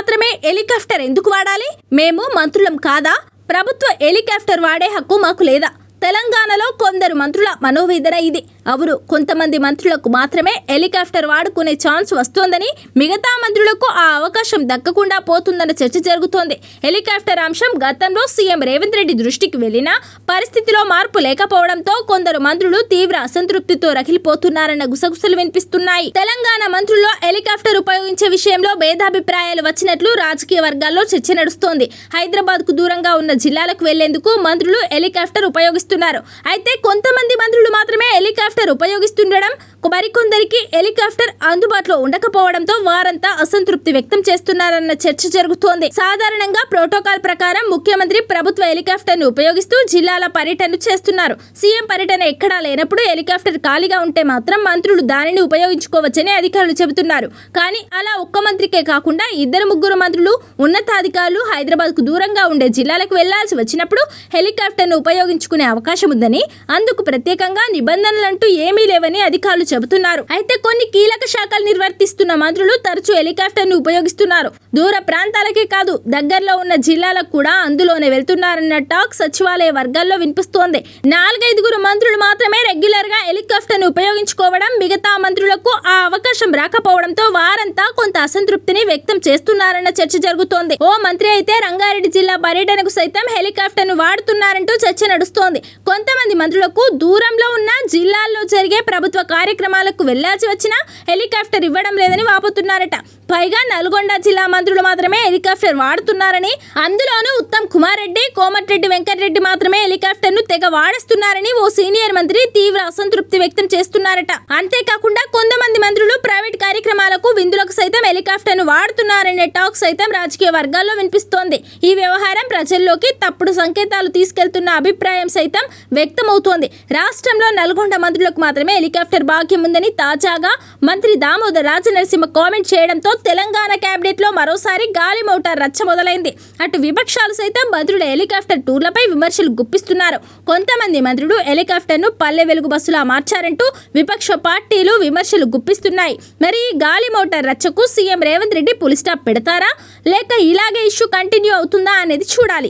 మాత్రమే హెలికాప్టర్ ఎందుకు వాడాలి? మేము మంత్రులం కాదా? ప్రభుత్వ హెలికాప్టర్ వాడే హక్కు మాకు లేదా? తెలంగాణలో కొందరు మంత్రుల మనోవేదన ఇది. అవును కొంతమంది మంత్రులకు మాత్రమే హెలికాప్టర్ వాడుకునే ఛాన్స్ వస్తోందని మిగతా మంత్రులకు ఆ అవకాశం దక్కకుండా పోతుందన్న చర్చ జరుగుతోంది. హెలికాప్టర్ అంశం గతంలో సీఎం రేవంత్ రెడ్డి దృష్టికి వెళ్ళినా పరిస్థితిలో మార్పు లేకపోవడంతో కొందరు మంత్రులు తీవ్ర అసంతృప్తితో రగిలిపోతున్నారన్న గుసగుసలు వినిపిస్తున్నాయి. తెలంగాణ మంత్రుల్లో హెలికాప్టర్ ఉపయోగించే విషయంలో భేదాభిప్రాయాలు వచ్చినట్లు రాజకీయ వర్గాల్లో చర్చ నడుస్తోంది. హైదరాబాద్కు దూరంగా ఉన్న జిల్లాలకు వెళ్ళేందుకు మంత్రులు హెలికాప్టర్ ఉపయోగిస్తున్నారు. అయితే కొంతమంది మంత్రులు మాత్రమే హెలికాప్టర్ ఉపయోగిస్తుండడం మరికొందరికి హెలికాప్టర్ అందుబాటులో ఉండకపోవడంతో వారంతా అసంతృప్తి వ్యక్తం చేస్తున్నారన్న చర్చ జరుగుతోంది. సాధారణంగా ప్రోటోకాల్ ప్రకారం ముఖ్యమంత్రి ప్రభుత్వ హెలికాప్టర్ను ఉపయోగిస్తూ జిల్లాల పర్యటన చేస్తున్నారు. సీఎం పర్యటన ఎక్కడా లేనప్పుడు హెలికాప్టర్ ఖాళీగా ఉంటే మాత్రం మంత్రులు దానిని ఉపయోగించుకోవచ్చని అధికారులు చెబుతున్నారు. కానీ అలా ఒక్క మంత్రికే కాకుండా ఇద్దరు ముగ్గురు మంత్రులు ఉన్నతాధికారులు హైదరాబాద్కు దూరంగా ఉండే జిల్లాలకు వెళ్ళాల్సి వచ్చినప్పుడు హెలికాప్టర్ను ఉపయోగించుకునే అవకాశం ఉందని అందుకు ప్రత్యేకంగా నిబంధనలంటూ ఏమీ లేవని అధికారులు చెబుతున్నారు. అయితే కొన్ని కీలక శాఖలు నిర్వర్తిస్తున్న మంత్రులు తరచూ హెలికాప్టర్ని ఉపయోగిస్తున్నారు. దూర ప్రాంతాలకే కాదు దగ్గరలో ఉన్న జిల్లాలకు కూడా అందులోనే వెళ్తున్నారన్న టాక్ సచివాలయ వర్గాల్లో వినిపిస్తోంది. నాలుగైదుగురు మంత్రులు మాత్రమే రెగ్యులర్గా హెలికాప్టర్ని ఉపయోగించుకోవడం మిగతా మంత్రులకు ఆ అవకాశం రాకపోవడంతో వారంతా కొంత అసంతృప్తిని వ్యక్తం చేస్తున్నారన్న చర్చ జరుగుతోంది. ఓ మంత్రి అయితే రంగారెడ్డి జిల్లా పర్యటనకు సైతం హెలికాప్టర్ను వాడుతున్నారంటూ చర్చ నడుస్తోంది. కొంతమంది మంత్రులకు దూరంలో ఉన్న జిల్లాల్లో జరిగే ప్రభుత్వ కార్యక్రమాలకు వెళ్ళాల్సి వచ్చినా హెలికాప్టర్ ఇవ్వడం లేదని వాపోతున్నారట. పైగా నల్గొండ జిల్లా మంత్రులు మాత్రమే హెలికాప్టర్ వాడుతున్నారని అందులోనూ ఉత్తమ్ కుమార్ రెడ్డి కోమటిరెడ్డి వెంకటరెడ్డి మాత్రమే హెలికాప్టర్ను తెగ వాడేస్తున్నారని ఓ సీనియర్ మంత్రి తీవ్ర అసంతృప్తి వ్యక్తం చేస్తున్నారట. అంతేకాకుండా కొంతమంది మంత్రులు ప్రైవేట్ కార్యక్రమాలకు విందులకు సైతం హెలికాప్టర్ను వాడుతున్నారనే టాక్ సైతం రాజకీయ వర్గాల్లో వినిపిస్తోంది. ఈ వ్యవహారం ప్రజల్లోకి తప్పుడు సంకేతాలు తీసుకెళ్తున్న అభిప్రాయం సైతం వ్యక్తమవుతోంది. రాష్ట్రంలో నల్గొండ మంత్రులకు మాత్రమే హెలికాప్టర్ భాగ్యం ఉందని తాజాగా మంత్రి దామోదర్ రాజనరసింహ కామెంట్ చేయడంతో తెలంగాణ కేబినెట్లో మరోసారి గాలి మోటార్ రచ్చ మొదలైంది. అటు విపక్షాలు సైతం మంత్రుల హెలికాప్టర్ టూర్లపై విమర్శలు గుప్పిస్తున్నారు. కొంతమంది మంత్రులు హెలికాప్టర్ను పల్లె వెలుగు బస్సులా మార్చారంటూ విపక్ష పార్టీలు విమర్శలు గుప్పిస్తున్నారు ఉన్నాయి. మరి గాలి motor రచ్చకు CM Revanth Reddy full stop పెడతారా? లేక ఇలాగే ఇష్యూ కంటిన్యూ అవుతుందా అనేది చూడాలి.